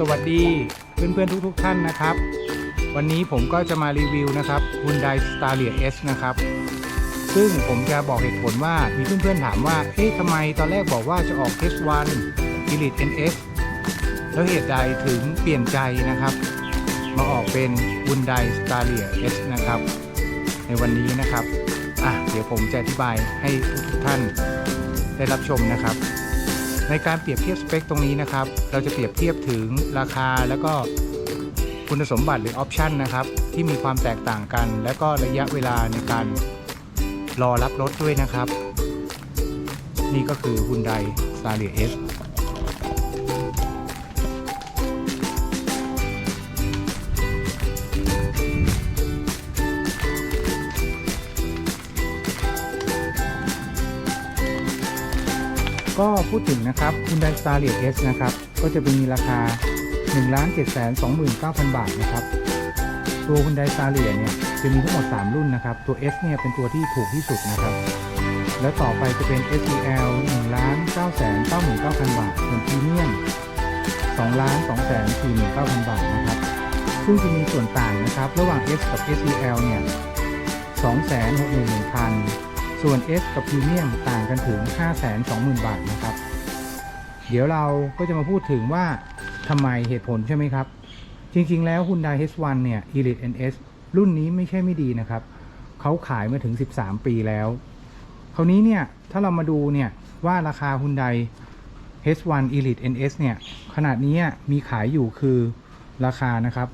สวัสดีเพื่อนๆทุกๆท่านนะครับ วันนี้ผมก็จะมารีวิวนะครับ Hyundai Staria S นะครับ ซึ่งผมจะบอกเหตุผลว่ามีเพื่อนๆถามว่า เอ๊ะทำไมตอนแรกบอกว่าจะออก H1 Elite NS แล้วเหตุใดถึงเปลี่ยนใจนะครับ มาออกเป็น Hyundai Staria S นะครับ ในวันนี้นะครับ อะเดี๋ยวผมจะอธิบายให้ทุกท่านได้รับชมนะครับ ในการเปรียบเทียบสเปคตรงนี้นะครับ เราจะเปรียบเทียบถึงราคาแล้วก็คุณสมบัติหรือออปชันนะครับ ที่มีความแตกต่างกัน และก็ระยะเวลาในการรอรับรถด้วยนะครับ นี่ก็คือ Hyundai Staria S ก็พูดถึงนะครับ Hyundai Staria S นะครับ ก็จะมีราคา 1 7 2 9 0 0 0 บาทนะครับ ตัว Hyundai Staria เนี่ยจะมีทั้งหมด 3 รุ่นนะครับ ตัว S เนี่ยเป็นตัวที่ถูกที่สุดนะครับ แล้วต่อไปจะเป็น SEL 1 9 9 9 0 0 0 บาทส่วนพรีเมียม2 2 4 9 0 0 0 บาทนะครับ ซึ่งจะมีส่วนต่างนะครับ ระหว่าง S กับ SEL เนี่ย261,000 ส่วน S กับ Premium ต่างกันถึง 520,000 บาทนะครับ เดี๋ยวเราก็จะมาพูดถึงว่าทำไมเหตุผลใช่ไหมครับ จริงๆ แล้ว Hyundai H1 เนี่ย Elite NS รุ่นนี้ไม่ใช่ไม่ดีนะครับ เขาขายมาถึง 13 ปีแล้ว คราวนี้เนี่ย ถ้าเรามาดูเนี่ยว่าราคา Hyundai H1 Elite NS เนี่ยขนาดนี้มีขายอยู่คือราคานะครับ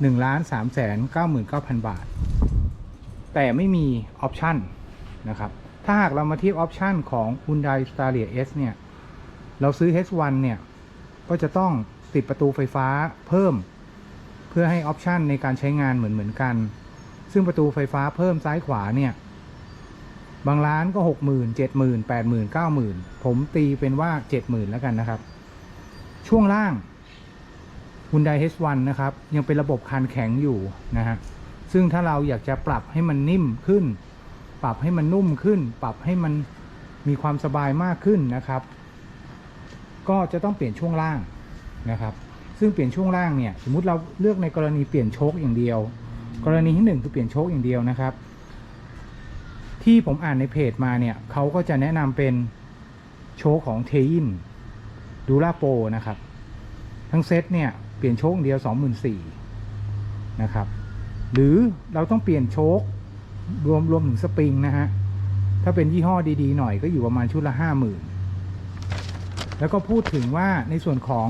1 3 9 9 0 0 0 บาท แต่ไม่มีออปชั่น นะครับ ถ้าหากเรามาเทียบออปชันของ Hyundai Staria S เนี่ย เราซื้อ H1 เนี่ย ก็จะต้องติดประตูไฟฟ้าเพิ่ม เพื่อให้ออปชันในการใช้งานเหมือนเหมือนกัน ซึ่งประตูไฟฟ้าเพิ่มซ้ายขวาเนี่ย บางร้านก็ 6 0 0 0 0 7 0 0 0 0 8 0 0 0 0 9 0 0 0 ผมตีเป็นว่า 70,000 แล้วกันนะครับ ช่วงล่าง Hyundai H1 นะครับ ยังเป็นระบบคานแข็งอยู่นะฮะซึ่งถ้าเราอยากจะปรับให้มันนิ่มขึ้น ปรับให้มันนุ่มขึ้น ปรับให้มันมีความสบายมากขึ้นนะครับ ก็จะต้องเปลี่ยนช่วงล่างนะครับ ซึ่งเปลี่ยนช่วงล่างเนี่ยสมมุติเราเลือกในกรณีเปลี่ยนโชคอย่างเดียว กรณีที่หนึ่งคือเปลี่ยนโชคอย่างเดียวนะครับ ที่ผมอ่านในเพจมาเนี่ยเขาก็จะแนะนำเป็นโชคของเทยินดูราโปนะครับ ทั้งเซตเนี่ยเปลี่ยนโชคอย่างเดียว 24,000นะครับหรือเราต้องเปลี่ยนโชค รวมรวมถึงสปริงนะฮะ ถ้าเป็นยี่ห้อดีๆหน่อยก็อยู่ประมาณชุดละห้าหมื่นแล้วก็พูดถึงว่าในส่วนของ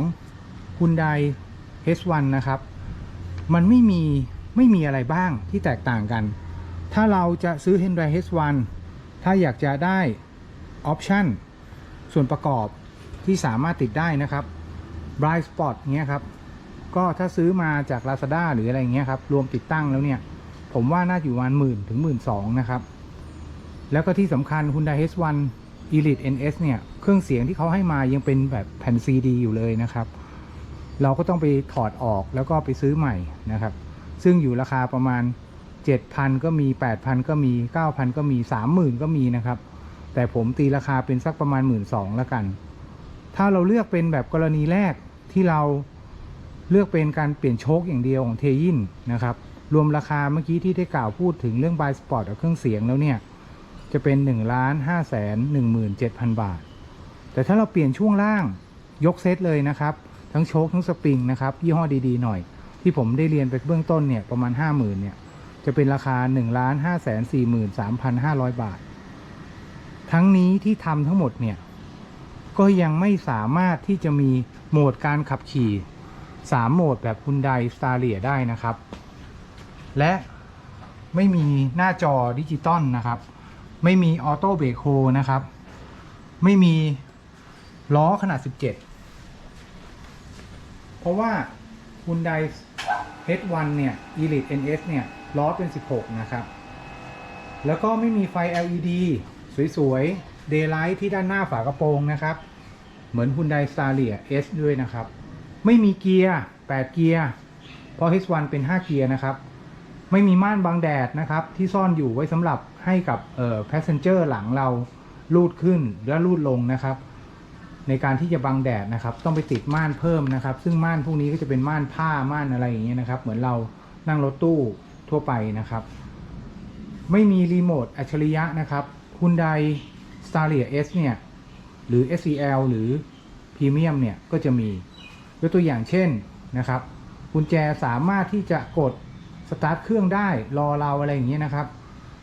Hyundai H1 นะครับ มันไม่มีไม่มีอะไรบ้างที่แตกต่างกัน ถ้าเราจะซื้อ Hyundai H1 ถ้าอยากจะได้ออปชันส่วนประกอบที่สามารถติดได้นะครับ Bright Spot เงี้ยครับ ก็ถ้าซื้อมาจาก Lazada หรืออะไรเงี้ยครับ รวมติดตั้งแล้วเนี่ย ผมว่าน่าอยู่ประมาณหมื่นถึงหมื่นสองนะครับ แล้วก็ที่สำคัญ Hyundai H1 Elite NS เนี่ย เครื่องเสียงที่เขาให้มายังเป็นแบบแผ่นซีดีอยู่เลยนะครับ เราก็ต้องไปถอดออกแล้วก็ไปซื้อใหม่นะครับ ซึ่งอยู่ราคาประมาณ 7,000 ก็มี 8,000 ก็มี 9,000 ก็มี 30,000 ก็มีนะครับ แต่ผมตีราคาเป็นสักประมาณ 1 2ื่นแล้วกัน ถ้าเราเลือกเป็นแบบกรณีแรกที่เราเลือกเป็นการเปลี่ยนโชคอย่างเดียวของเทยินนะครับ รวมราคาเมื่อกี้ที่ได้กล่าวพูดถึงเรื่องบายสปอร์ตกับเครื่องเสียงแล้วเนี่ย จะเป็น1นึ่งล้านห้าแสนหนึ่งหมื่นเจ็ดพันบาท แต่ถ้าเราเปลี่ยนช่วงล่างยกเซตเลยนะครับ ทั้งโชคทั้งสปริงนะครับ ยี่ห้อดีๆหน่อย ที่ผมได้เรียนไปเบื้องต้นเนี่ยประมาณ 5 0,000เนี่ยจะเป็นราคา1นึ่งล้านห้าแสนสี่หมื่นสามพันห้าร้อยบาท ทั้งนี้ที่ทำทั้งหมดเนี่ย ก็ยังไม่สามารถที่จะมีโหมดการขับขี่ 3 โหมดแบบ Hyundai Staria ได้นะครับ และไม่มีหน้าจอดิจิตอลนะครับ ไม่มีออโต้เบรกโฮนะครับ ไม่มีล้อขนาด 17 เพราะว่า Hyundai H1 เนี่ย Elite NS เนี่ย ล้อเป็น 16 นะครับ แล้วก็ไม่มีไฟ LED สวยๆ Daylight ที่ด้านหน้าฝากระโปรงนะครับ เหมือน Hyundai Staria S ด้วยนะครับ ไม่มีเกียร์ 8 เกียร์ เพราะ H1 เป็น 5 เกียร์นะครับ ไม่มีม่านบังแดดนะครับ ที่ซ่อนอยู่ไว้สำหรับให้กับเอ่อ passenger หลังเราลูดขึ้นและลูดลงนะครับ ในการที่จะบังแดดนะครับ ต้องไปติดม่านเพิ่มนะครับ ซึ่งม่านพวกนี้ก็จะเป็นม่านผ้าม่านอะไรอย่างเงี้ยนะครับ เหมือนเรานั่งรถตู้ทั่วไปนะครับ ไม่มีรีโมทอัจฉริยะนะครับ Hyundai Staria S เนี่ย หรือ SEL หรือ Premium เนี่ย ก็จะมียกตัวอย่างเช่นนะครับ กุญแจสามารถที่จะกด สตาร์ทเครื่องได้รอเราอะไรอย่างเงี้ยนะครับ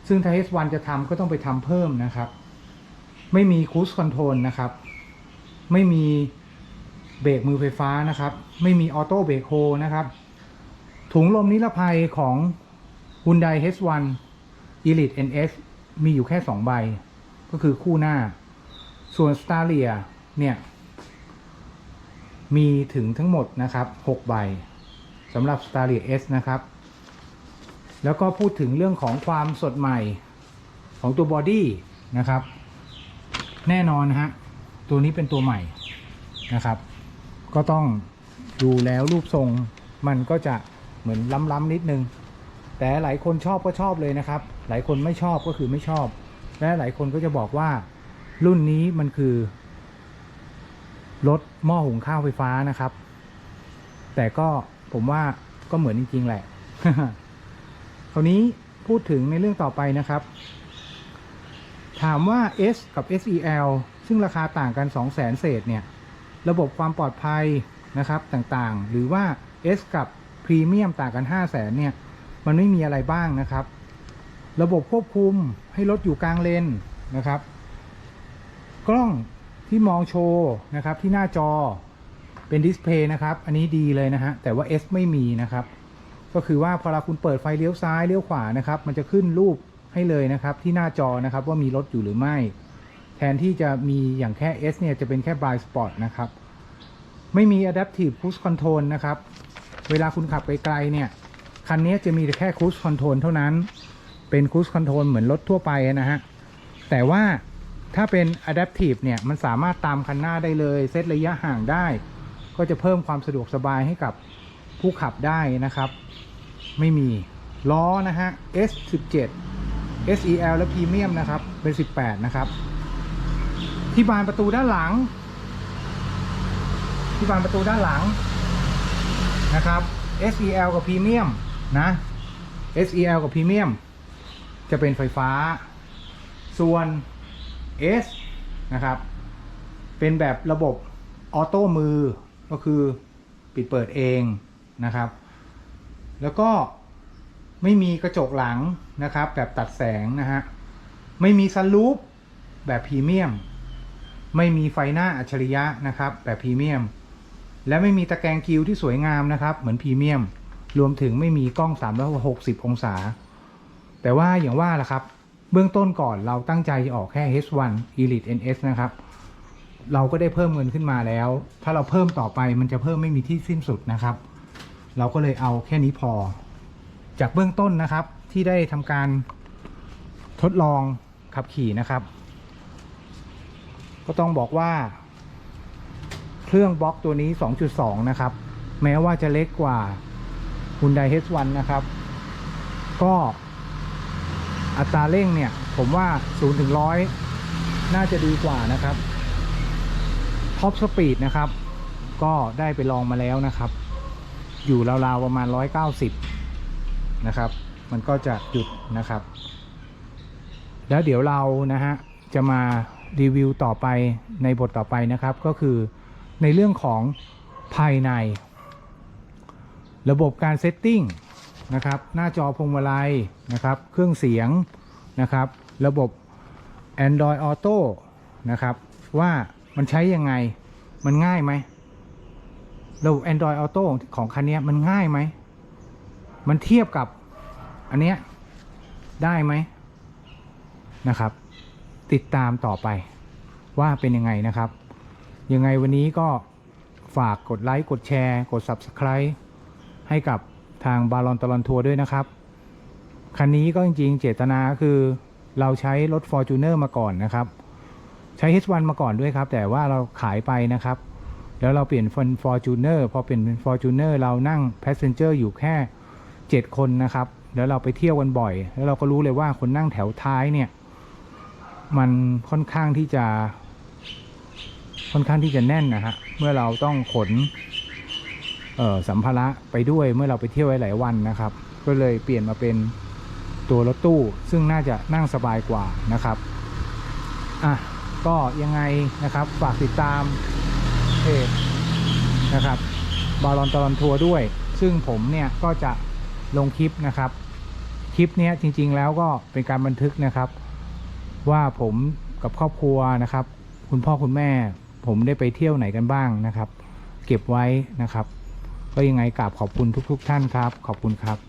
ซึ่งถ้า S1 จะทำก็ต้องไปทำเพิ่มนะครับ ไม่มีคู i คอนโทรลนะครับ ไม่มีเบรกมือไฟฟ้านะครับ ไม่มีออโต้เบรกโฮนะครับ ถุงลมนิรภัยของ Hyundai H1 Elite NS มีอยู่แค่ 2 ใบ ก็คือคู่หน้า ส่วน Staria เนี่ย มีถึงทั้งหมดนะครับ 6 ใบสำหรับ Staria S นะครับ แล้วก็พูดถึงเรื่องของความสดใหม่ของตัวบอดี้นะครับ แน่นอนนะฮะตัวนี้เป็นตัวใหม่นะครับ ก็ต้องดูแล้วรูปทรงมันก็จะเหมือนล้ำๆนิดนึง แต่หลายคนชอบก็ชอบเลยนะครับ หลายคนไม่ชอบก็คือไม่ชอบ และหลายคนก็จะบอกว่ารุ่นนี้มันคือรถหม้อหุงข้าวไฟฟ้านะครับ แต่ก็ผมว่าก็เหมือนจริง ๆ แหละ คราวนี้พูดถึงในเรื่องต่อไปนะครับ ถามว่า S กับ SEL ซึ่งราคาต่างกัน 2 0 0แสนเศษเนี่ย ระบบความปลอดภัยนะครับต่างๆ หรือว่า S กับพรีเมียมต่างกัน 5 0 0แสนเนี่ย มันไม่มีอะไรบ้างนะครับ ระบบควบคุมให้รถอยู่กลางเลนนะครับ กล้องที่มองโชว์นะครับที่หน้าจอเป็นดิสเพย์นะครับ อันนี้ดีเลยนะฮะ แต่ว่า S ไม่มีนะครับ ก็คือว่าพอเราคุณเปิดไฟเลี้ยวซ้ายเลี้ยวขวานะครับ มันจะขึ้นรูปให้เลยนะครับ ที่หน้าจอนะครับว่ามีรถอยู่หรือไม่ แทนที่จะมีอย่างแค่ S เนี่ยจะเป็นแค่ blind spot นะครับ ไม่มี adaptive cruise control นะครับ เวลาคุณขับไกลๆเนี่ย คันนี้จะมีแต่แค่ cruise control เท่านั้น เป็น cruise control เหมือนรถทั่วไปนะฮะ แต่ว่าถ้าเป็น adaptive เนี่ย มันสามารถตามคันหน้าได้เลย เซตระยะห่างได้ ก็จะเพิ่มความสะดวกสบายให้กับผู้ขับได้นะครับ ไม่มีล้อนะฮะ S17 SEL และ Premium นะครับ เป็น 18 นะครับ ที่บานประตูด้านหลัง ที่บานประตูด้านหลังนะครับ SEL กับ Premium นะ SEL กับ Premium จะเป็นไฟฟ้า ส่วน S นะครับ เป็นแบบระบบออโต้มือก็คือปิดเปิดเองนะครับ แล้วก็ไม่มีกระจกหลังนะครับ แบบตัดแสงนะฮะ ไม่มีซันรูปแบบพรีเมียม ไม่มีไฟหน้าอัจฉริยะนะครับ แบบพรีเมียม และไม่มีตะแกรงคิวที่สวยงามนะครับ เหมือนพรีเมียม รวมถึงไม่มีกล้อง 360 องศา แต่ว่าอย่างว่าล่ะครับ เบื้องต้นก่อนเราตั้งใจจะออกแค่ H1 Elite NS นะครับ เราก็ได้เพิ่มเงินขึ้นมาแล้ว ถ้าเราเพิ่มต่อไปมันจะเพิ่มไม่มีที่สิ้นสุดนะครับ เราก็เลยเอาแค่นี้พอ จากเบื้องต้นนะครับที่ได้ทำการทดลองขับขี่นะครับ ก็ต้องบอกว่าเครื่องบล็อกตัวนี้ 2.2 นะครับ แม้ว่าจะเล็กกว่า Hyundai H1 นะครับ ก็อัตราเร่งเนี่ย ผมว่า 0 ถึง 100 น่าจะดีกว่านะครับท็อปสปีดนะครับ ก็ได้ไปลองมาแล้วนะครับ อยู่ราวๆประมาณ 190 นะครับ มันก็จะหยุดนะครับ แล้วเดี๋ยวเรานะฮะจะมารีวิวต่อไปในบทต่อไปนะครับ ก็คือในเรื่องของภายใน ระบบการเซตติ้งนะครับ หน้าจอพวงมาลัยนะครับ เครื่องเสียงนะครับ ระบบ Android Auto นะครับ ว่ามันใช้ยังไงมันง่ายไหม ระบบ Android Auto ของคันนี้มันง่ายไหม มันเทียบกับอันเนี้ยได้ไหมนะครับ ติดตามต่อไปว่าเป็นยังไงนะครับ ยังไงวันนี้ก็ฝากกดไลค์ กดแชร์ กด Subscribe ให้กับทางบาลอนตลอนทัวร์ด้วยนะครับ คันนี้ก็จริงๆ เจตนาคือเราใช้รถ Fortuner มาก่อนนะครับ ใช้ H1 มาก่อนด้วยครับ แต่ว่าเราขายไปนะครับ แล้วเราเปลี่ยนเป็น Fortuner พอเปลี่ยนเป็น Fortuner เรานั่ง Passenger อยู่แค่ 7 คนนะครับ แล้วเราไปเที่ยวกันบ่อย แล้วเราก็รู้เลยว่าคนนั่งแถวท้ายเนี่ยมันค่อนข้างที่จะ ค่อนข้างที่จะแน่นนะฮะเมื่อเราต้องขนสัมภาระไปด้วยเมื่อเราไปเที่ยวหลายวันนะครับ ก็เลยเปลี่ยนมาเป็นตัวรถตู้ ซึ่งน่าจะนั่งสบายกว่านะครับอะก็ยังไงนะครับฝากติดตาม เพจนะครับบาลอนตลอนทัวร์ด้วย ซึ่งผมเนี่ยก็จะลงคลิปนะครับ คลิปเนี้ยจริง ๆ แล้วก็เป็นการบันทึกนะครับ ว่าผมกับครอบครัวนะครับ คุณพ่อคุณแม่ ผมได้ไปเที่ยวไหนกันบ้างนะครับ เก็บไว้นะครับ ก็ยังไงกราบขอบคุณทุก ๆ ท่านครับ ขอบคุณครับ